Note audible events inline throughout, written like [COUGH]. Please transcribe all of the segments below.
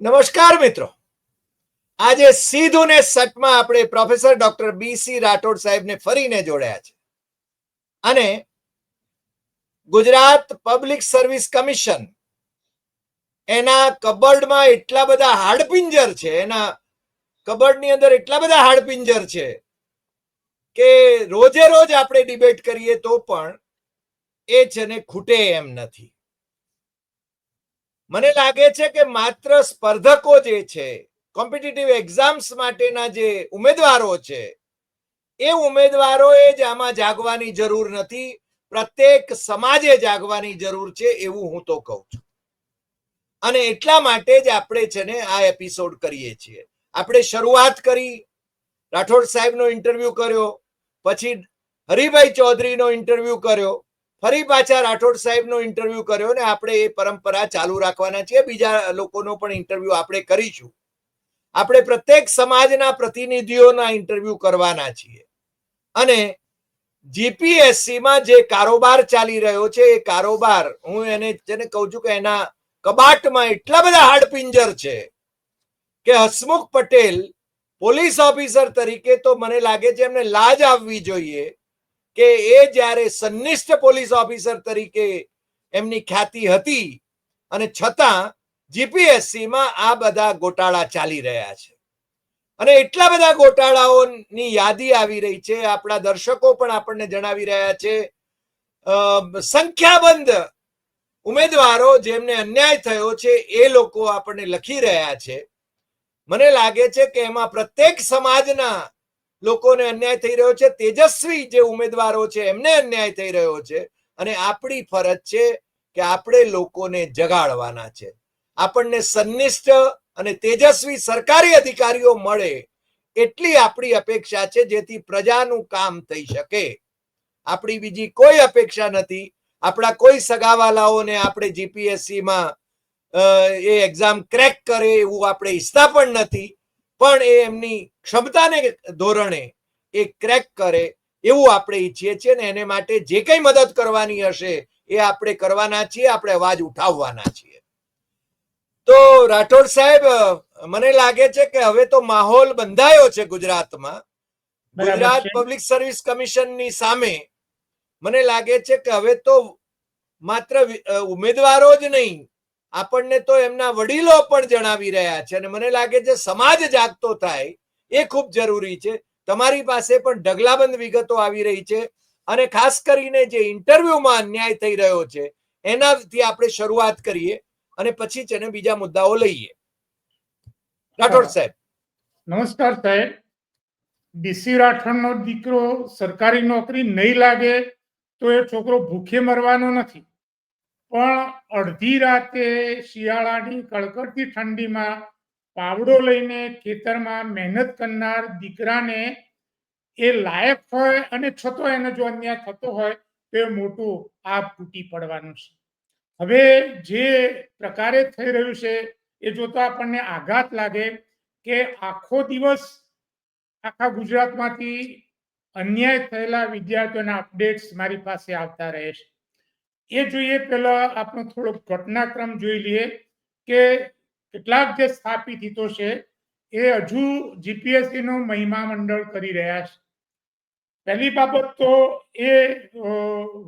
નમસ્કાર મિત્રો. આજે સીધું ને સટમાં આપણે professor doctor B C Rathod સાહેબને ફરીને જોડ્યા છે. અને ગુજરાત પબ્લિક સર્વિસ કમિશન એના કબર્ડમાં એટલા બધા હાડપિંજર છે, એના કબર્ડની અંદર એટલા બધા હાડપિંજર છે કે રોજે રોજ આપણે ડિબેટ કરીએ તો પણ એ છે ને ખૂટે એમ નથી. મને લાગે છે કે માત્ર સ્પર્ધકો જે છે કોમ્પિટિટિવ એક્ઝામ્સ માટેના જે ઉમેદવારો છે, એ ઉમેદવારોએ જ આમાં જાગવાની જરૂર નથી. પ્રત્યેક સમાજે જાગવાની જરૂર છે એવું હું તો કહું છું. અને એટલા માટે જ આપણે છે ને આ એપિસોડ કરીએ છીએ. આપણે શરૂઆત કરી. રાઠોડ સાહેબનો ઇન્ટરવ્યુ કર્યો. પછી હરિભાઈ ચૌધરીનો ઇન્ટરવ્યુ કર્યો. ફરી પાછા રાઠોડ સાહેબનો ઇન્ટરવ્યુ કર્યો ને આપણે એ પરંપરા ચાલુ રાખવાના છીએ. બીજા લોકોનો પણ ઇન્ટરવ્યુ આપણે કરીશું. આપણે પ્રત્યેક સમાજના પ્રતિનિધિઓના ઇન્ટરવ્યુ કરવાના છીએ. અને જીપીએસસી માં જે કારોબાર ચાલી રહ્યો છે, એ કારોબાર હું એને જેને કહું છું કે એના કબાટમાં એટલા બધા હાડપિંજર છે કે હસમુખ પટેલ પોલીસ ઓફિસર તરીકે તો મને લાગે છે એમને લાજ આવવી જોઈએ. કે એ જ્યારે સંનિષ્ઠ પોલીસ ઓફિસર તરીકે એમની ખ્યાતિ હતી અને છતાં જીપીએસસીમાં આ બધા ગોટાળા ચાલી રહ્યા છે. અને એટલા બધા ગોટાળાઓની યાદી આવી રહી છે, આપણા દર્શકો પણ આપણને જણાવી રહ્યા છે. સંખ્યાબંધ ઉમેદવારો જેમને અન્યાય થયો છે, એ લોકો આપણને લખી રહ્યા છે. મને લાગે છે કે એમાં પ્રત્યેક સમાજના લોકોને અન્યાય થઈ રહ્યો છે. તેજસ્વી જે ઉમેદવારો છે, એમને અન્યાય થઈ રહ્યો છે. અને આપણી ફરજ છે કે આપણે લોકોને જગાડવાના છે. આપણને સંનિષ્ઠ અને તેજસ્વી સરકારી અધિકારીઓ મળે એટલી આપણી અપેક્ષા છે, જેથી પ્રજાનું કામ થઈ શકે. આપણી બીજી કોઈ અપેક્ષા નથી. આપણા કોઈ સગાવાલાઓને આપણે જીપીએસસીમાં એ એક્ઝામ ક્રેક કરે એવું આપણે ઈચ્છતા પણ નથી. પણ એ એમની ક્ષમતાને ધોરણે એ ક્રેક કરે એવું આપણે ઈચ્છીએ છીએ ને એને માટે જે કંઈ મદદ કરવાની હશે એ આપણે કરવાના છીએ આપણે અવાજ ઉઠાવવાના છીએ. તો રાઠોડ સાહેબ મને લાગે છે કે હવે તો માહોલ બંધાયો છે ગુજરાતમાં. ગુજરાત પબ્લિક સર્વિસ કમિશનની સામે મને લાગે છે કે હવે તો માત્ર ઉમેદવારો જ નહીં આપણને તો એમના વડીલો પણ જણાવી રહ્યા છે અને મને લાગે છે સમાજ જાગતો થાય એ ખૂબ જરૂરી છે. તમારી પાસે પણ ઢગલાબંધ વિગતો આવી રહી છે અને ખાસ કરીને જે ઇન્ટરવ્યુમાં અન્યાય થઈ રહ્યો છે એનાથી આપણે શરૂઆત કરીએ અને પછી છે ને બીજા મુદ્દાઓ લઈએ. રાઠોડ સાહેબ. નમસ્કાર સાહેબ. ડીસી રાઠોડનો દીકરો સરકારી નોકરી નહીં લાગે તો એ છોકરો ભૂખે મરવાનો નથી. પણ અડધી રાતે શિયાળાની કડકડતી ઠંડીમાં પાવડો લઈને ખેતરમાં મહેનત કરનાર દીકરાને એ લાયક હોય અને છતો એને જો અન્યાય થતો હોય તો મોટું આ તૂટી પડવાનું છે. હવે જે પ્રકારે થઈ રહ્યું છે એ જોતા આપણને આઘાત લાગે કે આખો દિવસ આખા ગુજરાતમાંથી અન્યાય થયેલા વિદ્યાર્થીઓના અપડેટ્સ મારી પાસે આવતા રહે છે. એ જોઈએ પહેલા આપણો થોડોક ઘટનાક્રમ જોઈ લઈએ કે કેટલાક જે સ્થાપિત હિતો છે, એ હજુ જીપીએસસી નો મહિમા મંડળ કરી રહ્યા છે. પહેલી બાબત તો એ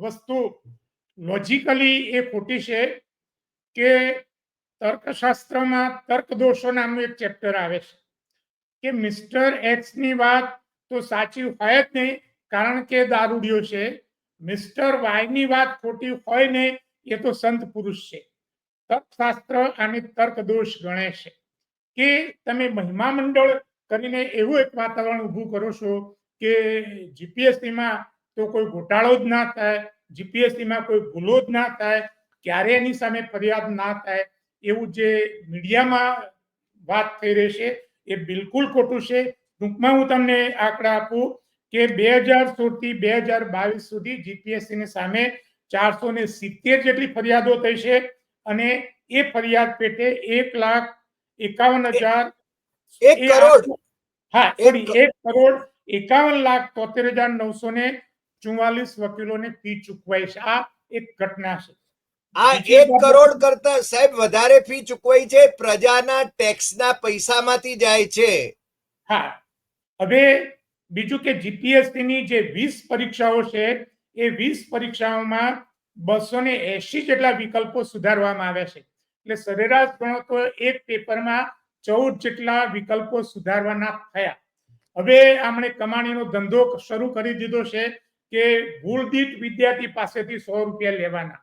વસ્તુ લોજિકલી એ ખોટી છે કે તર્કશાસ્ત્રમાં તર્ક દોષો નામનું એક ચેપ્ટર આવે છે. કે મિસ્ટર એક્સની વાત તો સાચી હોય જ નહીં, કારણ કે દારૂડિયો છે. મિસ્ટર વાયની વાત ખોટી હોય નહીં એ તો સંત પુરુષ છે. તર્કશાસ્ત્ર આને તર્ક દોષ ગણે છે. કે તમે મહિમા મંડળ કરીને એવું એક વાતાવરણ ઊભું કરો છો કે જીપીએસસીમાં તો કોઈ ઘોટાળો જ ના થાય, જીપીએસસીમાં કોઈ ભૂલો જ ના થાય, ક્યારે એની સામે ફરિયાદ ના થાય, એવું જે મીડિયામાં વાત થઈ રહી છે, એ બિલકુલ ખોટું છે. ટૂંકમાં હું તમને આંકડા આપું કે બે હજાર સોળથી બે હજાર બાવીસ સુધી જીપીએસસી ની સામે ચારસો ને સિત્તેર જેટલી ફરિયાદો થઈ છે અને એ ફરિયાદ પેટે એક લાખ એકાવન હજાર એક કરોડ. હા સોરી એક કરોડ એકાવન લાખ તોતેર હજાર નવસો ને ચુમ્માલીસ વકીલોને ફી ચૂકવાઈ છે. આ એક ઘટના છે. આ એક કરોડ કરતા સાહેબ વધારે ફી ચૂકવાઈ છે પ્રજાના ટેક્સના પૈસામાંથી જાય છે. હા. હવે બીજું કે જીપીએસસીની જે વીસ પરીક્ષાઓ છે, એ વીસ પરીક્ષાઓમાં બસો ને એસી જેટલા વિકલ્પો સુધારવામાં આવ્યા છે. એટલે સરેરાશ ગણો તો એક પેપરમાં ચૌદ જેટલા વિકલ્પો સુધારવાના થયા. હવે આમણે કમાણીનો ધંધો શરૂ કરી દીધો છે કે ભૂલ દીઠ વિદ્યાર્થી પાસેથી સો રૂપિયા લેવાના.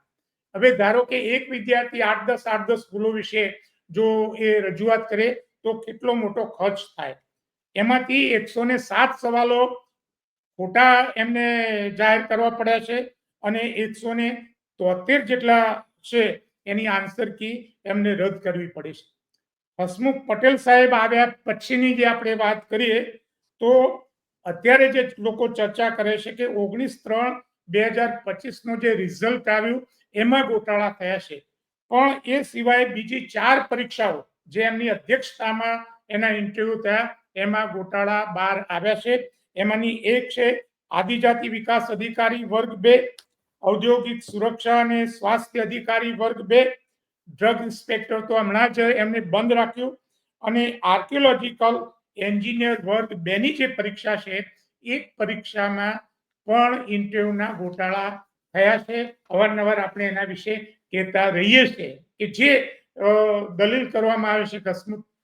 હવે ધારો કે એક વિદ્યાર્થી આઠ દસ આઠ દસ ભૂલો વિશે જો એ રજૂઆત કરે તો કેટલો મોટો ખર્ચ થાય? એમાંથી એકસો ને સાત સવાલો ખોટા એમને જાહેર કરવા પડ્યા છે અને એકસો ને તોતેર જેટલા છે એની આન્સર કી એમને રદ કરવી પડી છે. હસમુખ પટેલ સાહેબ આવ્યા પછીની જે આપણે વાત કરીએ, તો અત્યારે જે લોકો ચર્ચા કરે છે કે ઓગણીસ ત્રણ બે હજાર પચીસનો જે રિઝલ્ટ આવ્યું, એમાં ગોટાળા થયા છે. પણ એ સિવાય બીજી ચાર પરીક્ષાઓ જે એમની અધ્યક્ષતામાં એના ઇન્ટરવ્યુ થયા એમાં ગોટાળા બહાર આવ્યા છે. એમાંની એક છે આદિજાતિ વિકાસ અધિકારી વર્ગ બે, ઔદ્યોગિક સુરક્ષા અને સ્વાસ્થ્ય અધિકારી વર્ગ બે, ડ્રગ ઇન્સ્પેક્ટર તો હમણાં જ એમને બંધ રાખ્યું. અને આર્કિયોલોજીકલ એન્જિનિયર વર્ગ બેની જે પરીક્ષા છે એ પરીક્ષામાં પણ ઇન્ટરવ્યુના ગોટાળા થયા છે. અવારનવાર આપણે એના વિશે કહેતા રહીએ છીએ કે જે દલીલ કરવામાં આવે છે. કે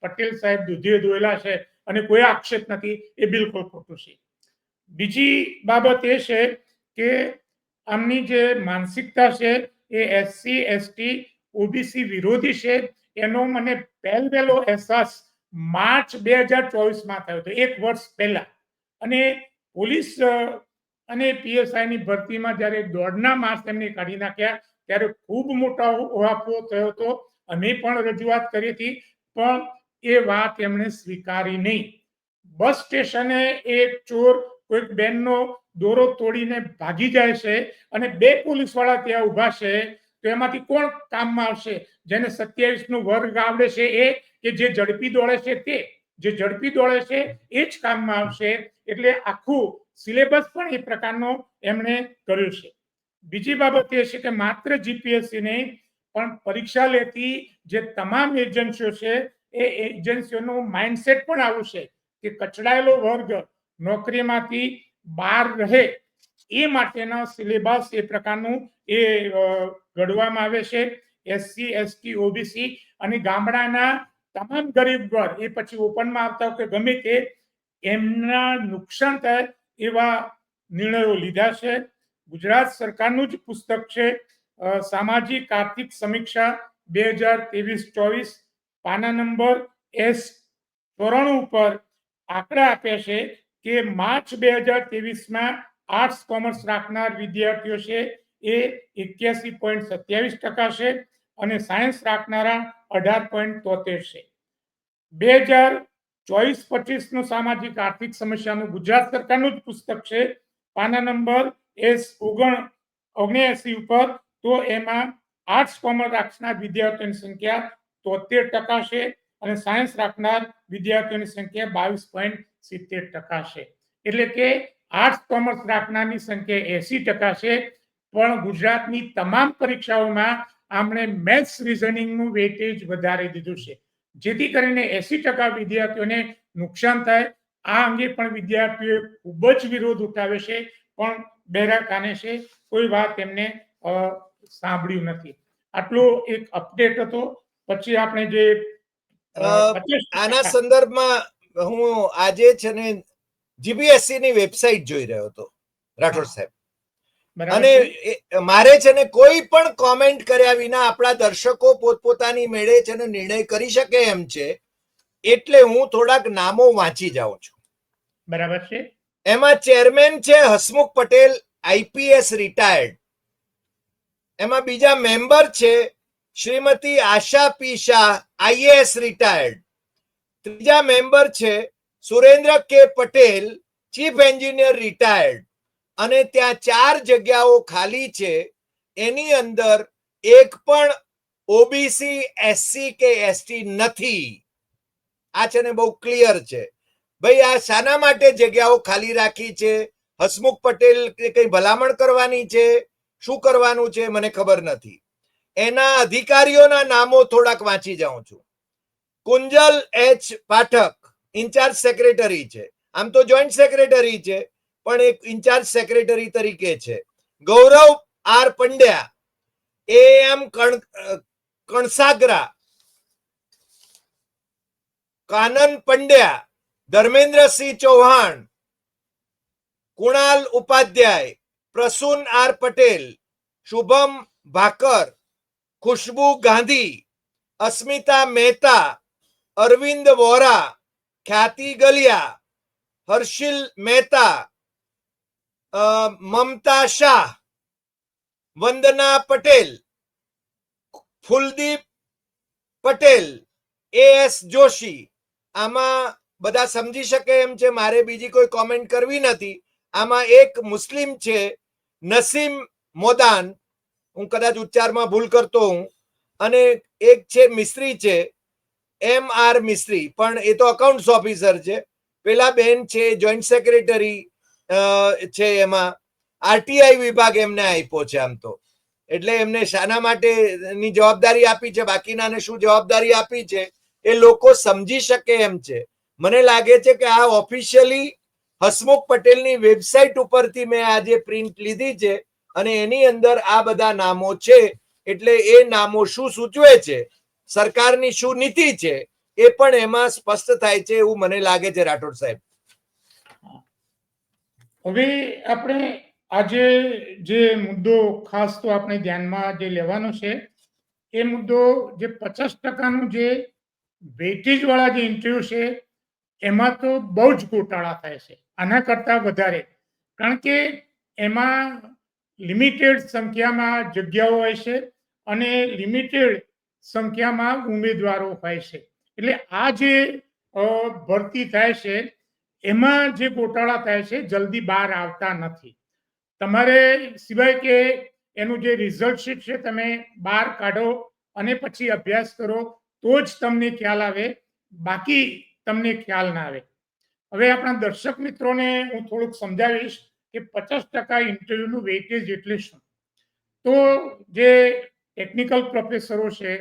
પટેલ સાહેબ દૂધીએ દોયેલા છે. અને કોઈ આક્ષેપ નથી, એ બિલકુલ ખોટું છે. બીજી બાબત એ છે કે આમની જે માનસિકતા છે, એ એસસી એસટી ઓબીસી વિરોધી છે, એનો મને પહેલ પહેલો અહેસાસ માર્ચ બે હજાર ચોવીસમાં થયો હતો, એક વર્ષ પહેલા. અને પોલીસ અને પીએસઆઈની ભરતીમાં જ્યારે દોઢના માસ એમને કાઢી નાખ્યા, ત્યારે ખૂબ મોટો ઓહાપો થયો હતો. અમે પણ રજૂઆત કરી હતી. પણ એ વાત એમણે સ્વીકારી નહીં. બસ સ્ટેશને એક ચોર કોઈક બેનનો દોરો તોડીને ભાગી જાય છે અને બે પોલીસવાળા ત્યાં ઊભા છે, તો એમાંથી કોણ કામમાં આવશે? જેને સત્યાવીસનું વર્ગ આવડે છે એ કે જે ઝડપી દોડે છે તે? જે ઝડપી દોડે છે એ જ કામમાં આવશે. એટલે આખું સિલેબસ પણ એ પ્રકારનો એમણે કર્યું છે. બીજી બાબત એ છે કે માત્ર જીપીએસસી નહીં, પણ પરીક્ષા લેતી જે તમામ એજન્સીઓ છે એ એજન્સીઓનું માઇન્ડસેટ પણ આવું છે કે કચડાયેલો વર્ગ નોકરીમાંથી બહાર રહે એ માટેના સિલેબસ એ પ્રકારનું એ ઘડવામાં આવે છે. એસસી એસટી ઓબીસી અને ગામડાના તમામ ગરીબ વર્ગ એ પછી ઓપનમાં આવતા કે ગમે તે એમના નુકસાન થાય એવા નિર્ણયો લીધા છે. ગુજરાત સરકારનું જ પુસ્તક છે સામાજિક આર્થિક સમીક્ષા બે હજાર ત્રેવીસ ચોવીસ પાના નંબર એસ ચોરાણું ઉપર આંકડા આપે છે કે માર્ચ બે હજાર ત્રેવીસમાં આર્ટ્સ કોમર્સ રાખનાર વિદ્યાર્થીઓ છે એ એક્યાસી પોઈન્ટ સત્યાવીસ ટકા છે અને સાયન્સ રાખનારા અઢાર પોઈન્ટ તોતેર છે. બે હજાર ચોવીસ પચીસનું સામાજિક આર્થિક સમસ્યાનું ગુજરાત સરકારનું જ પુસ્તક છે. પાના નંબર એસ ઓગણ ઓગણએસી ઉપર તો એમાં આર્ટ્સ કોમર્સ રાખનાર વિદ્યાર્થીઓની સંખ્યા તોતેર ટકા છે અને સાયન્સ રાખનાર વિદ્યાર્થીઓની સંખ્યા બાવીસ પોઈન્ટ સિત્તેર ટકા છે. એટલે કે આર્ટ્સ કોમર્સ રાખનારની સંખ્યા એસી ટકા છે. પણ ગુજરાતની તમામ પરીક્ષાઓમાં આમણે મેથ્સ રિઝનિંગનું વેટેજ વધારી દીધું છે. જેથી કરીને એસી ટકા વિદ્યાર્થીઓને નુકસાન થાય. આ અંગે પણ વિદ્યાર્થીઓએ ખૂબ જ વિરોધ ઉઠાવે છે. પણ બેરા કાને છે. કોઈ વાત એમને સાંભળ્યું નથી. આટલો એક અપડેટ હતો. પછી આપણે જે અ, અ, 50% આના સંદર્ભમાં હું આજે છે ને જીપીએસસી ની વેબસાઇટ જોઈ રહ્યો હતો રાઠોડ સાહેબ. અને મારે છે ને કોઈ પણ કોમેન્ટ કર્યા વિના આપણા દર્શકો પોતપોતાની મેળે છે ને નિર્ણય કરી શકે એમ છે એટલે હું થોડાક નામો વાંચી જાઉં છું. બરાબર છે. એમાં ચેરમેન છે હસમુખ પટેલ આઈપીએસ રિટાયર્ડ એમાં બીજા મેમ્બર છે Shrimati Asha P Shah IAS retired ત્રીજા મેમ્બર છે સુરેન્દ્ર કે પટેલ ચીફ એન્જિનિયર રિટાયર્ડ અને ત્યાં ચાર જગ્યાઓ ખાલી છે. એની અંદર એક પણ ઓબીસી એસસી કે એસટી નથી. આ છે ને બહુ ક્લિયર છે. ભાઈ, આ શાના માટે જગ્યાઓ ખાલી રાખી છે? હસમુખ પટેલ કઈ ભલામણ કરવાની છે? શું કરવાનું છે? મને ખબર નથી. એના અધિકારીઓના નામો થોડાક વાંચી જાઉં છું. Kunjal H Pathak, incharge secretary છે. આમ તો જોઈન્ટ સેક્રેટરી છે, પણ એક ઇન્ચાર્જ સેક્રેટરી તરીકે છે. Gaurav R Pandya A M Kansagara, Kanan Pandya, Dharmendrasinh Chauhan, Kunal Upadhyay, Prasoon R Patel, Shubham Bhakar Khushbu Gandhi, Asmita Mehta, Arvind Vora, Khyati Galiya, Harshil Mehta Mamta Shah, Vandana Patel, Fuldip Patel, A S Joshi. આમાં બધા સમજી શકે એમ છે, મારે બીજી કોઈ comment કરવી નથી. આમાં એક મુસ્લિમ છે, નસીમ મોદાન હું કદાચ ઉચ્ચારમાં ભૂલ કરતો હું. અને એક છે મિસ્ત્રી છે, એમ આર મિસ્ત્રી, પણ એ તો અકાઉન્ટ્સ ઓફિસર છે. પેલા બેન છે જોઈન્ટ સેક્રેટરી છે એમાં. આરટીઆઈ વિભાગ એમને આપ્યો છે આમ તો. એટલે એમને શાના માટેની જવાબદારી આપી છે, બાકીનાને શું જવાબદારી આપી છે, એ લોકો સમજી શકે એમ છે. મને લાગે છે કે આ ઓફિશિયલી હસમુખ પટેલની વેબસાઇટ ઉપરથી મેં આજે પ્રિન્ટ લીધી છે. અને એની અંદર આ બધા નામો છે, એટલે એ નામો શું સૂચવે છે, સરકારની શું નીતિ છે, એ પણ એમાં સ્પષ્ટ થાય છે એવું મને લાગે છે રાઠોડ સાહેબ. હવે આપણે આજે જે મુદ્દો ખાસ તો આપણે ધ્યાનમાં જે લેવાનો છે, એ મુદ્દો જે પચાસ ટકાનું જે વેટેજ વાળા જે ઇન્ટરવ્યુ છે, એમાં તો બહુ જ ગોટાળા થાય છે, આના કરતા વધારે. કારણ કે એમાં લિમિટેડ સંખ્યામાં જગ્યાઓ હોય છે અને લિમિટેડ સંખ્યામાં ઉમેદવારો હોય છે. એટલે આ જે ભરતી થાય છે, એમાં જે ગોટાળા થાય છે, જલ્દી બહાર આવતા નથી. તમારે સિવાય કે એનું જે રિઝલ્ટ શીટ છે, તમે બહાર કાઢો અને પછી અભ્યાસ કરો, તો જ તમને ખ્યાલ આવે, બાકી તમને ખ્યાલ ના આવે. હવે આપણા દર્શક મિત્રોને હું થોડુંક સમજાવીશ. કે પચાસ ટકા ઇન્ટરવ્યુનું વેઇટેજ એટલે શું? તો જે ટેકનિકલ પ્રોફેસરો છે,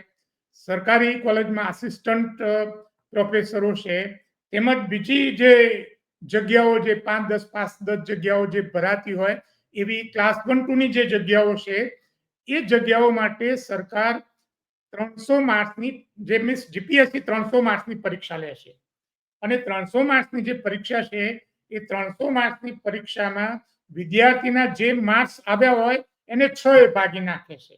સરકારી કોલેજમાં આસિસ્ટન્ટ પ્રોફેસરો છે, તેમજ બીજી જે જગ્યાઓ જે પાંચ, દસ પાંચ, દસ જગ્યાઓ જે ભરાતી હોય, એવી ક્લાસ વન ટુની જે જગ્યાઓ છે, એ જગ્યાઓ માટે સરકાર ત્રણસો માર્ક્સની, જે મીન્સ જીપીએસસી ત્રણસો માર્ક્સની પરીક્ષા લે છે. અને ત્રણસો માર્ક્સની જે પરીક્ષા છે એ ત્રણસો માર્ક્સની પરીક્ષામાં વિદ્યાર્થીના જે માર્ક્સ આવ્યા હોય એને છ એ ભાગી નાખે છે.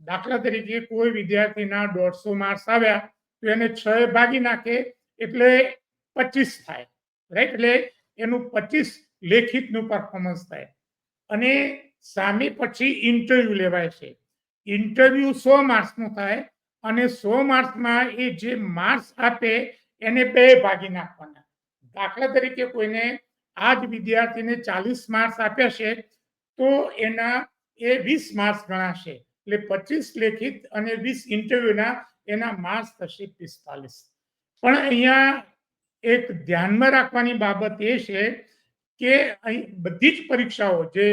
દાખલા તરીકે કોઈ વિદ્યાર્થીના દોઢસો માર્ક્સ આવ્યા તો એને છ એ ભાગી નાખે એટલે પચીસ થાય રાઈટ એટલે એનું પચીસ લેખિતનું પરફોર્મન્સ થાય. અને સામે પછી ઇન્ટરવ્યુ લેવાય છે. ઇન્ટરવ્યુ સો માર્ક્સનું થાય અને સો માર્ક્સમાં એ જે માર્ક્સ આપે એને બે ભાગી નાખવાના. દાખલા તરીકે કોઈને આ જ વિદ્યાર્થીને ચાલીસ માર્ક્સ આપ્યા છે, તો એના એ વીસ માર્ક્સ ગણાશે. એટલે પચીસ લેખિત અને વીસ ઇન્ટરવ્યુના એના માર્ક્સ થશે પિસ્તાલીસ. પણ અહીંયા એક ધ્યાનમાં રાખવાની બાબત એ છે કે અહીં બધી જ પરીક્ષાઓ જે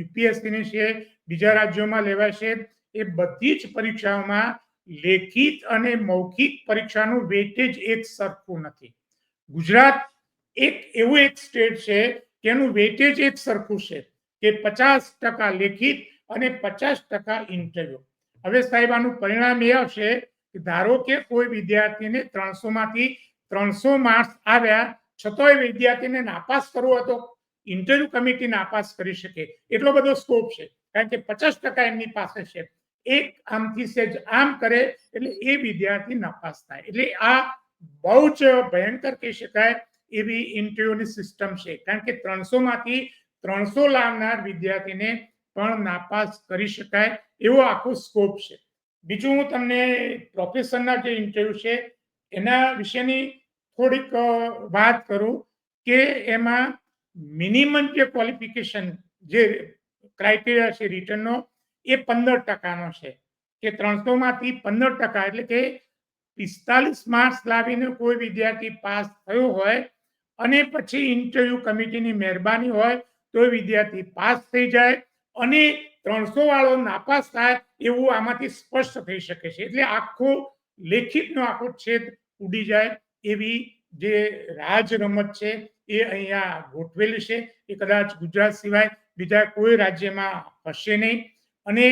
યુપીએસસીની છે, બીજા રાજ્યોમાં લેવાય છે, એ બધી જ પરીક્ષાઓમાં લેખિત અને મૌખિક પરીક્ષાનું વેટેજ એક સરખું નથી. ગુજરાત એક એવું એક સ્ટેટ છે એનું વેટેજ એક સરખું છે કે પચાસ ટકા લેખિત અને પચાસ ટકા ઇન્ટરવ્યુ હવે સાહેબ, આનું પરિણામ એ આવશે કે ધારો કે કોઈ વિદ્યાર્થીને ત્રણસો માંથી ત્રણસો માર્ક્સ આવ્યા, છતાંય વિદ્યાર્થીને નાપાસ કરવો હતો ઇન્ટરવ્યુ કમિટી નાપાસ કરી શકે. એટલો બધો સ્કોપ છે. કારણ કે પચાસ ટકા એમની પાસે છે. એક આમથી સેજ આમ કરે એટલે એ વિદ્યાર્થી નાપાસ થાય. એટલે આ બહુ જ ભયંકર કહી શકાય એવી ઇન્ટરવ્યુની સિસ્ટમ છે. કારણ કે ત્રણસો માંથી ત્રણસો લાવનાર વિદ્યાર્થીને પણ નાપાસ કરી શકાય એવો આખો સ્કોપ છે. બીજું હું તમને પ્રોફેસરના જે ઇન્ટરવ્યુ છે, એના વિશેની થોડીક વાત કરું કે એમાં મિનિમમ જે ક્વોલિફિકેશન જે ક્રાઇટેરિયા છે રિટર્નનો એ પંદર ટકાનો છે. કે ત્રણસોમાંથી પંદર ટકા એટલે કે પિસ્તાલીસ માર્ક્સ લાવીને કોઈ વિદ્યાર્થી પાસ થયો હોય અને પછી ઇન્ટરવ્યુ કમિટીની મહેરબાની હોય તો વિદ્યાર્થી પાસ થઈ જાય અને ત્રણસો વાળો નાપાસ થાય એવું આમાંથી સ્પષ્ટ થઈ શકે છે. એટલે આખો લેખિતનો આખો છેદ ઉડી જાય એવી જે રાજ રમત છે એ અહીંયા ગોઠવેલી છે. એ કદાચ ગુજરાત સિવાય બીજા કોઈ રાજ્યમાં હશે નહીં. અને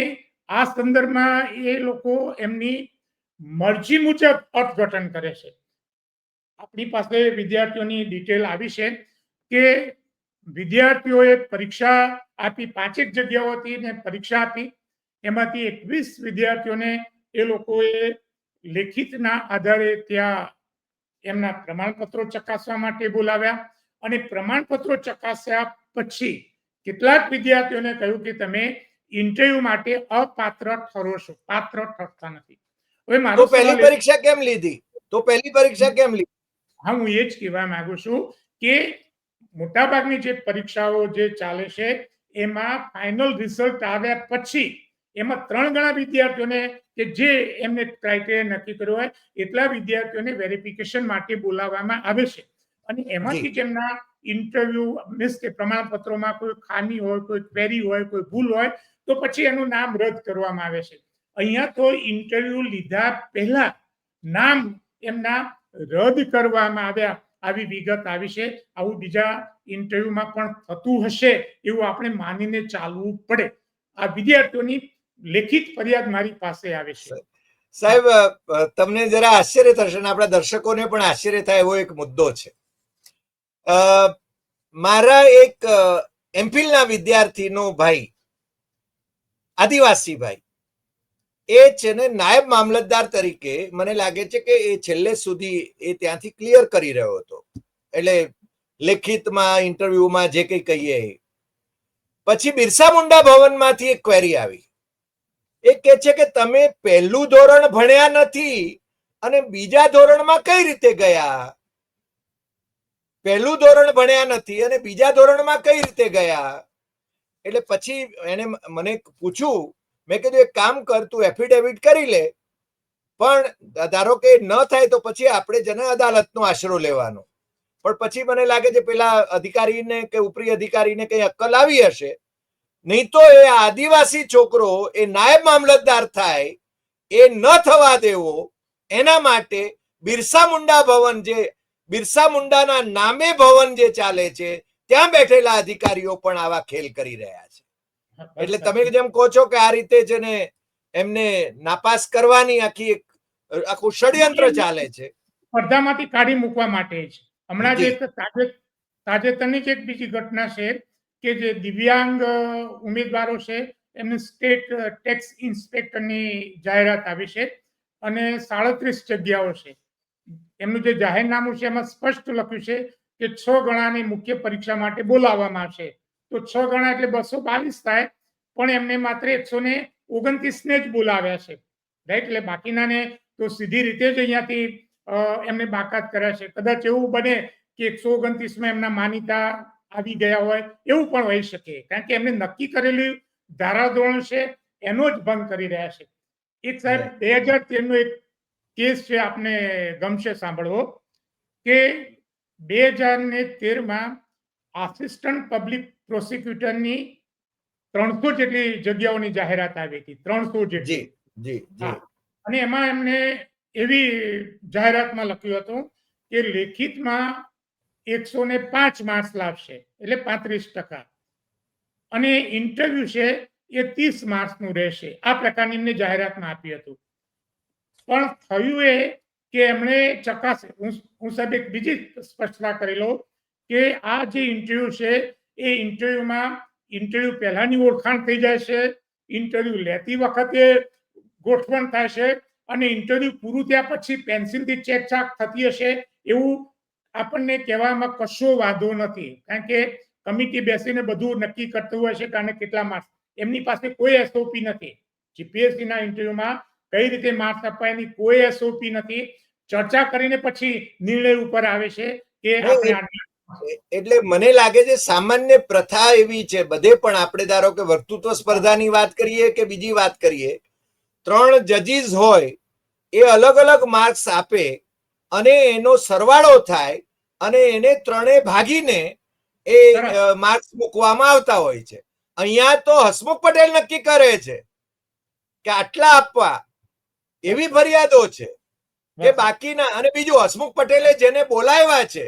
આ સંદર્ભમાં એ લોકો એમની મરજી મુજબ અર્થઘટન કરે છે. આપણી પાસે વિદ્યાર્થીઓની ડિટેલ આવી છે કે વિદ્યાર્થીઓએ પરીક્ષા આપી પાંચેક જગ્યાઓથી ને પરીક્ષા આપી એમાંથી એકવીસ વિદ્યાર્થીઓને એ લોકોએ લેખિતના આધારે ત્યાં એમના પ્રમાણપત્રો ચકાસવા માટે બોલાવ્યા અને પ્રમાણપત્રો ચકાસ્યા પછી કેટલાક વિદ્યાર્થીઓને કહ્યું કે તમે ઇન્ટરવ્યુ માટે અપાત્ર ઠરો છો પાત્ર ઠરતા નથી. હવે મારો પહેલી પરીક્ષા કેમ લીધી? તો પહેલી પરીક્ષા કેમ લીધી? હા હું એ જ કહેવા માંગુ છું કે મોટાભાગની જે પરીક્ષાઓ જે ચાલે છે એમાં ફાઇનલ રિઝલ્ટ આવ્યા પછી એમાં ત્રણ ગણા વિદ્યાર્થીઓને કે જે એમને ક્રાઇટેરિયા નક્કી કર્યો હોય એટલા વિદ્યાર્થીઓને વેરિફિકેશન માટે બોલાવવામાં આવે છે. અને એમાંથી જેમના ઇન્ટરવ્યુ મીન્સ કે પ્રમાણપત્રોમાં કોઈ ખામી હોય કોઈ ક્વેરી હોય કોઈ ભૂલ હોય તો પછી એનું નામ રદ કરવામાં આવે છે. અહીંયા તો ઇન્ટરવ્યુ લીધા પહેલા નામ એમના રદ કરવામાં આવ્યા આવી વિગત આવી છે. આવું બીજા ઇન્ટરવ્યુમાં પણ થતું હશે એવું આપણે માનીને ચાલવું પડે. આ વિદ્યાર્થીઓની લેખિત ફરિયાદ મારી પાસે આવે છે. સાહેબ તમને જરા આશ્ચર્ય થશે અને આપણા દર્શકોને પણ આશ્ચર્ય થાય એવો એક મુદ્દો છે. મારા એક એમફિલના વિદ્યાર્થીનો ભાઈ, આદિવાસી ભાઈ એ છે ને નાયબ મામલતદાર તરીકે મને લાગે છે કે એ છેલ્લે સુધી એ ત્યાંથી ક્લિયર કરી રહ્યો હતો. એટલે લેખિતમાં ઇન્ટરવ્યુમાં જે કંઈ કહીએ. પછી બિરસા મુંડા ભવનમાંથી એક ક્વેરી આવી. એ કે છે કે તમે પહેલું ધોરણ ભણ્યા નથી અને બીજા ધોરણમાં કઈ રીતે ગયા? પહેલું ધોરણ ભણ્યા નથી અને બીજા ધોરણમાં કઈ રીતે ગયા? એટલે પછી એને મને પૂછ્યું મેં કીધું, એક કામ કર, તું એફિડેવિટ કરી લે, પણ ધારો કે ન થાય તો પછી આપણે જન અદાલતનો આશરો લેવાનો. પણ પછી મને લાગે છે, પેલા અધિકારીને કે ઉપરી અધિકારીને કઈ અક્કલ આવી હશે. નહીં તો એ આદિવાસી છોકરો, એ નાયબ મામલતદાર થાય, એ ન થવા દેવો, એના માટે બિરસા મુંડા ભવન જે, બિરસા મુંડાના નામે ભવન જે ચાલે છે, ત્યાં બેઠેલા અધિકારીઓ પણ આવા ખેલ કરી રહ્યા છે. એટલે તમે જેમ કહો છો કે આ રીતે છે ને એમને નાપાસ કરવાની આખી એક આખું ષડયંત્ર ચાલે છે. સ્પર્ધામાંથી કાઢી મૂકવા માટે જ. હમણાં જે તાજેતરની જ એક બીજી ઘટના છે કે જે દિવ્યાંગ ઉમેદવારો છે એમને સ્ટેટ ટેક્સ ઇન્સ્પેક્ટરની જાહેરાત આવી છે અને સાડત્રીસ જગ્યાઓ છે. એમનું જે જાહેરનામું છે એમાં સ્પષ્ટ લખ્યું છે કે છ ગણાની મુખ્ય પરીક્ષા માટે બોલાવવામાં આવશે. તો છ ગણા એટલે બસો બાવીસ થાય પણ એમને માત્ર એકસો ને ઓગણત્રીસ ને જ બોલાવ્યા છે. રાઈટ એટલે બાકીનાને તો સીધી રીતે જ અહીંયાથી એમને બાકાત કર્યા છે. કદાચ એવું બને કે એકસો ઓગણત્રીસમાં એમના માનીતા આવી ગયા હોય એવું પણ હોઈ શકે. કારણ કે એમને નક્કી કરેલી ધારાધોરણ છે એનો જ ભંગ કરી રહ્યા છે. એક સાહેબ બે હજાર તેરનો એક કેસ છે આપને ગમશે સાંભળવો કે બે હજાર ને તેરમાં આસિસ્ટન્ટ પબ્લિક પ્રોસિક્યુટરની ત્રણસો જેટલી જગ્યાઓની જાહેરાત આવી હતી ત્રણસો જેટલી. અને એમાં એમને એવી જાહેરાતમાં લખ્યું હતું કે લેખિતમાં એકસો ને પાંચ માર્ક્સ લાવશે એટલે પાંત્રીસ ટકા. અને ઇન્ટરવ્યુ છે એ ત્રીસ માર્ક્સનું રહેશે. આ પ્રકારની એમને જાહેરાતમાં આપ્યું હતું. પણ થયું એ કે એમણે ચકાસ હું હું સાહેબ એક બીજી સ્પષ્ટતા કરેલો કે આ જે ઇન્ટરવ્યુ છે એ ઇન્ટરવ્યુમાં ઇન્ટરવ્યુ પહેલાની ઓળખાણ થઈ જાય છે ઇન્ટરવ્યુ લેતી વખતે ગોઠવણ છે અને ઇન્ટરવ્યુ પૂરું થયા પછી પેન્સિલથી ચેકચાક થતી હશે એવું આપણને કહેવામાં કશો વાંધો નથી. કારણ કે કમિટી બેસીને બધું નક્કી કરતું હોય છે કારણ કેટલા માર્ક્સ એમની પાસે કોઈ એસઓપી નથી. જીપીએસસી ના ઇન્ટરવ્યુમાં કઈ રીતે માર્ક્સ આપવા એની કોઈ એસઓપી નથી. ચર્ચા કરીને પછી નિર્ણય ઉપર આવે છે કે આપણે એટલે મને લાગે છે સામાન્ય પ્રથા એવી છે બધે પણ આપણે ધારો કે વર્તૃત્વ સ્પર્ધાની વાત કરીએ કે બીજી વાત કરીએ ત્રણ જજીસ હોય એ અલગ અલગ માર્ક્સ આપે અને એનો સરવાળો થાય અને એને ત્રણે ભાગીને એ માર્ક્સ મૂકવામાં આવતા હોય છે. અહીંયા તો હસમુખ પટેલ નક્કી કરે છે કે આટલા આપવા એવી ફરિયાદો છે કે બાકીના અને બીજું હસમુખ પટેલે જેને બોલાવ્યા છે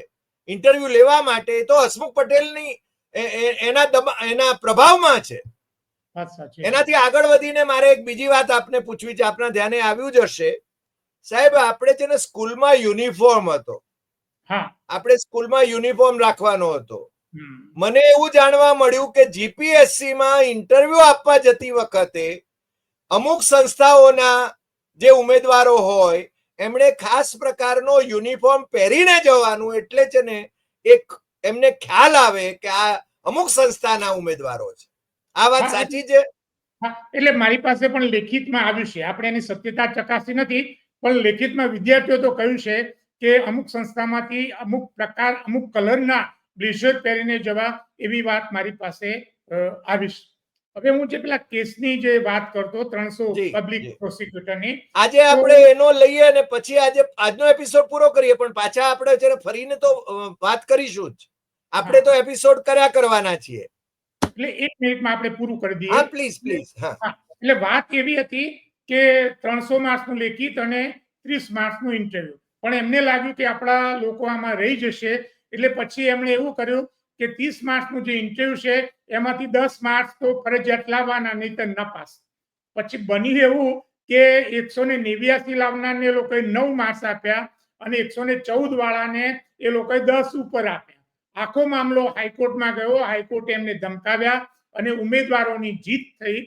ઇન્ટરવ્યુ લેવા માટે તો હસમુખ પટેલની એના એના પ્રભાવમાં છે. એનાથી આગળ વધીને મારે એક બીજી વાત આપને પૂછવી છે આપના ધ્યાને આવ્યું જ હશે. સાહેબ આપણે છે ને સ્કૂલમાં યુનિફોર્મ હતો. આપણે સ્કૂલમાં યુનિફોર્મ રાખવાનો હતો. મને એવું જાણવા મળ્યું કે જીપીએસસી માં ઇન્ટરવ્યુ આપવા જતી વખતે અમુક સંસ્થાઓના જે ઉમેદવારો હોય એમણે ખાસ પ્રકારનો યુનિફોર્મ પહેરીને જવાનું એટલે છે ને એક એમને ખ્યાલ આવે કે આ અમુક સંસ્થાના ઉમેદવારો છે. આ વાત સાચી છે? એટલે મારી પાસે પણ લેખિતમાં આવ્યું છે. આપણે એની સત્યતા ચકાસી નથી પણ લેખિતમાં વિદ્યાર્થીઓ તો કહ્યું છે કે અમુક સંસ્થામાંથી અમુક પ્રકાર અમુક કલરના બ્લેઝર પહેરીને જવા એવી વાત મારી પાસે આવી છે. હવે હું જે પેલા કેસની જે વાત કરતો ત્રણસો પબ્લિક પ્રોસિક્યુટરની આજે આપણે એનો લઈએ અને પછી આજે આજનો એપિસોડ પૂરો કરીએ પણ પાછા આપણે જ્યારે ફરીને તો વાત કરીશું જ. આપણે તો એપિસોડ કર્યા કરવાના છીએ. એટલે એક મિનિટમાં આપણે પૂરું કરી દઈએ. હા પ્લીઝ પ્લીઝ હા. એટલે વાત એવી હતી કે ત્રણસો માર્ક્સનું લેખિત અને ત્રીસ માર્ક્સનું ઇન્ટરવ્યુ પણ એમને લાગ્યું કે આપણા લોકો આમાં રહી જશે એટલે પછી એમણે એવું કર્યું કે ત્રીસ માર્ક્સનું જે ઇન્ટરવ્યુ છે, એમાંથી દસ માર્ક્સ તો ફરજિયાત લાવવાના નહીં તો નપાસ. પછી બની એવું કે એકસો ને નેવ્યાસી લાવનારને એ લોકોએ નવ માર્ક્સ આપ્યા અને એકસો ને ચૌદ વાળાને એ લોકોએ દસ ઉપર આપ્યા. આખો મામલો હાઈકોર્ટમાં ગયો, હાઈકોર્ટે એમને ધમકાવ્યા અને ઉમેદવારોની જીત થઈ.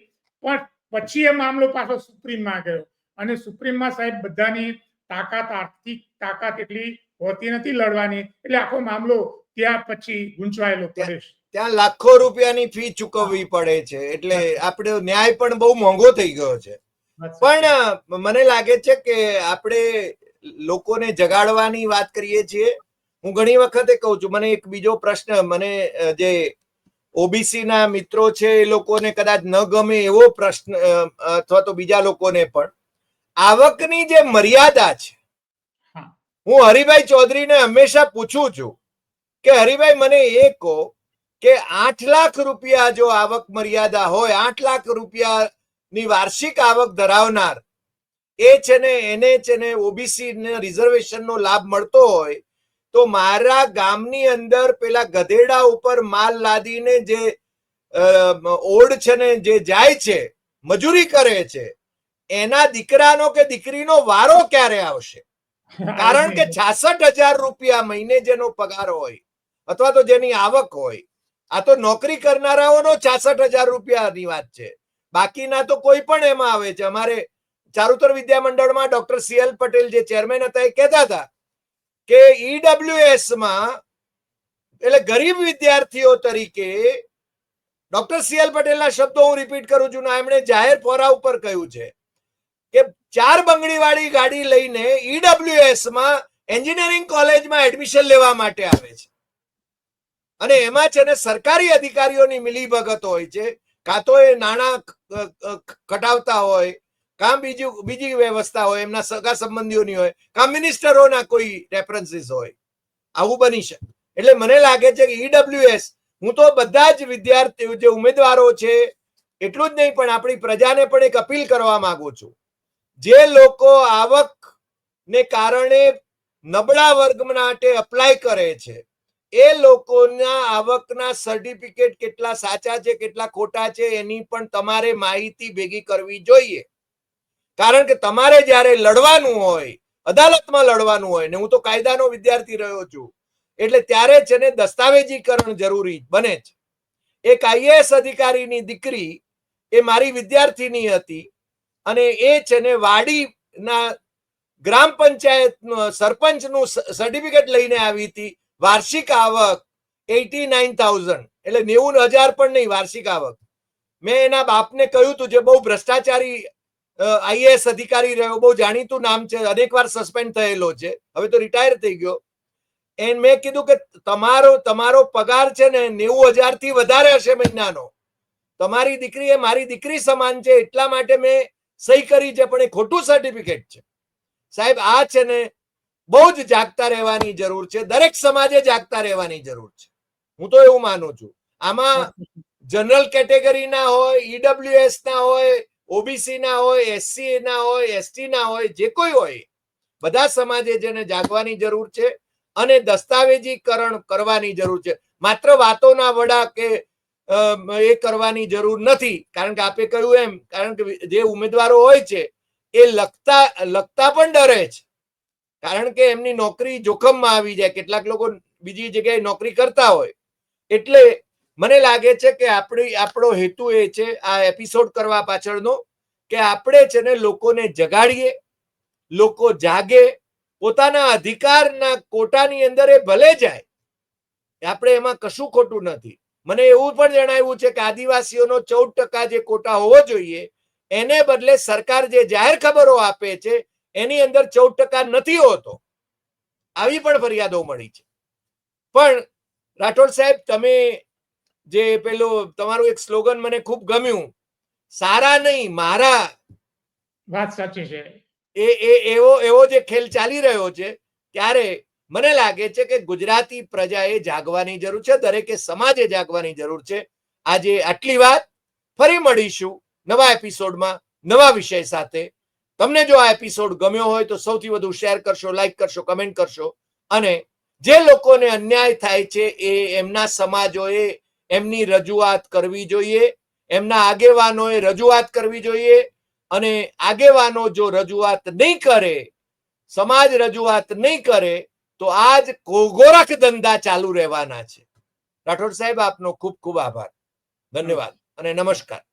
પણ પછી એ મામલો પાછો સુપ્રીમમાં ગયો. અને સુપ્રીમમાં સાહેબ બધાની તાકાત આર્થિક તાકાત એટલી હોતી નથી લડવાની. એટલે આખો મામલો ત્યાં પછી ગુંચવાયેલો પ્રદેશ. ત્યાં લાખો રૂપિયાની ફી ચૂકવવી પડે છે એટલે આપણે ન્યાય પણ બહુ મોંઘો થઈ ગયો છે. પણ મને લાગે છે કે આપણે લોકોને જગાડવાની વાત કરીએ છીએ. હું ઘણી વખતે કહું છું મને એક બીજો પ્રશ્ન મને જે ઓબીસી ના મિત્રો છે એ લોકોને કદાચ ન ગમે એવો પ્રશ્ન અથવા તો બીજા લોકોને પણ. આવકની જે મર્યાદા છે. હું હરિભાઈ ચૌધરીને હંમેશા પૂછું છું કે હરિભાઈ મને એ કહો કે આઠ લાખ રૂપિયા જો આવક મર્યાદા હોય આઠ લાખ રૂપિયાની વાર્ષિક આવક ધરાવનાર એ છે ને એને છે ને ઓબીસી ને રિઝર્વેશનનો લાભ મળતો હોય તો મારા ગામની અંદર પેલા ગધેડા ઉપર માલ લાદીને જે ઓડ છે ને જે જાય છે મજૂરી કરે છે એના દીકરાનો કે દીકરીનો વારો ક્યારે આવશે? [LAUGHS] કારણ કે છાસઠ હજાર રૂપિયા મહિને જેનો પગાર હોય અથવા તો જેની આવક હોય. આ તો નોકરી કરનારાઓનો છાસઠ હજાર રૂપિયાની વાત છે. બાકીના તો કોઈ પણ એમાં આવે છે. અમારે ચારુતર વિદ્યા મંડળમાં ડોક્ટર સીએલ પટેલ જે ચેરમેન હતા એ કહેતા હતા કે ઈડબ્લ્યુએસમાં એટલે ગરીબ વિદ્યાર્થીઓ તરીકે ડોક્ટર સીએલ પટેલના શબ્દો હું રિપીટ કરું છું ના એમણે જાહેર ફોરા ઉપર કહ્યું છે કે ચાર બંગડી વાળી ગાડી લઈને ઈડબ્લ્યુએસમાં એન્જિનિયરિંગ કોલેજમાં એડમિશન લેવા માટે આવે છે. અને એમાં છે ને સરકારી અધિકારીઓની મિલીભગત હોય છે. કાં તો એ નાણાં કટાવતા હોય, કાં બીજું, બીજી વ્યવસ્થા હોય, એમના સગા સંબંધીઓની હોય કામ મિનિસ્ટરોના કોઈ રેફરન્સીસ હોય. આવું બની શકે. એટલે મને લાગે છે કે ઈડબ્લ્યુએસ હું તો બધા જ વિદ્યાર્થીઓ, જે ઉમેદવારો છે, એટલું જ નહીં, પણ આપણી પ્રજાને પણ એક અપીલ કરવા માંગુ છું. જે લોકો આવક ને કારણે નબળા વર્ગ માટે અપ્લાય કરે છે એ લોકોના આવકના સર્ટિફિકેટ કેટલા સાચા છે, કેટલા ખોટા છે, એની પણ તમારે માહિતી ભેગી કરવી જોઈએ. કારણ કે તમારે જ્યારે લડવાનું હોય, અદાલતમાં લડવાનું હોય, ને હું તો કાયદાનો વિદ્યાર્થી રહ્યો છું, એટલે ત્યારે છે ને દસ્તાવેજીકરણ જરૂરી બને છે. એક આઈએએસ અધિકારીની દીકરી એ મારી વિદ્યાર્થીની હતી અને એ છે ને વાડીના ગ્રામ પંચાયત સરપંચનું સર્ટિફિકેટ લઈને આવી હતી. વાર્ષિક આવક એટી નાઇન થાઉઝન્ડ. એટલે નેવું હજાર પણ નહીં, વાર્ષિક આવક. મેં એના બાપને કહ્યું હતું જે બહુ ભ્રષ્ટાચારી આઈએએસ અધિકારી રહ્યો, બહુ જાણીતું નામ છે અનેક સસ્પેન્ડ થયેલો છે. હવે તો રિટાયર થઈ ગયો. એન મેં કીધું કે તમારો તમારો પગાર છે ને નેવું હજારથી વધારે હશે મહિનાનો. તમારી દીકરી એ મારી દીકરી સમાન છે, એટલા માટે મેં સહી કરી છે, પણ એ ખોટું સર્ટિફિકેટ છે. સાહેબ, આ છે ને બહુ જ જાગતા રહેવાની જરૂર છે. દરેક સમાજે જાગતા રહેવાની જરૂર છે. હું તો એવું માનું છું. આમાં જનરલ કેટેગરી ના હોય ઈડબ્લ્યુએસ ના હોય, ઓબીસી ના હોય, એસસી ના હોય, એસટી ના હોય, જે કોઈ હોય, બધા સમાજે જેને જાગવાની જરૂર છે અને દસ્તાવેજીકરણ કરવાની જરૂર છે. માત્ર વાતોના વડા કે એ કરવાની જરૂર નથી. કારણ કે આપે કહ્યું એમ, કારણ કે જે ઉમેદવારો હોય છે, એ લખતા લખતા પણ ડરે છે. કારણ કે એમની નોકરી જોખમમાં આવી જાય. કેટલાક લોકો બીજી જગ્યાએ નોકરી કરતા હોય. એટલે મને લાગે છે કે આપણી, આપણો હેતુ એ છે આ એપિસોડ કરવા પાછળનો કે આપણે છે ને લોકોને જગાડીએ, લોકો જાગે, પોતાના અધિકારના કોટાની અંદર એ ભલે જાય, આપણે એમાં કશું ખોટું નથી. મને એવું પણ જણાવ્યું છે કે આદિવાસીઓનો ચૌદ ટકા જે કોટા હોવો જોઈએ, એને બદલે સરકાર જે જાહેર ખબરો આપે છે એની અંદર ચૌદ ટકા નથી હોતો. આવી પણ ફરિયાદો મળી છે. પણ રાઠોડ સાહેબ તમે જે પેલો તમારું એક સ્લોગન મને ખૂબ ગમ્યું. સારા નહીં મારા. વાત સાચી છે. એ એ એવો એવો જે ખેલ ચાલી રહ્યો છે ત્યારે મને લાગે છે કે ગુજરાતી પ્રજાએ જાગવાની જરૂર છે દરેકે સમાજે જાગવાની જરૂર છે. આજે આટલી વાત. ફરી મળીશું નવા એપિસોડમાં નવા વિષય સાથે. તમને જો આ એપિસોડ ગમ્યો હોય તો સૌથી વધુ શેર કરશો લાઈક કરશો કમેન્ટ કરશો. અને જે લોકોને અન્યાય થાય છે એ એમના સમાજોએ એમની રજૂઆત કરવી જોઈએ, એમના આગેવાનોએ રજૂઆત કરવી જોઈએ અને આગેવાનો જો રજૂઆત નહીં કરે, સમાજ રજૂઆત નહીં કરે, તો આજ કોગોરખ ધંધા ચાલુ રહેવાના છે. રાઠોડ સાહેબ, આપનો ખૂબ ખૂબ આભાર. ધન્યવાદ અને નમસ્કાર.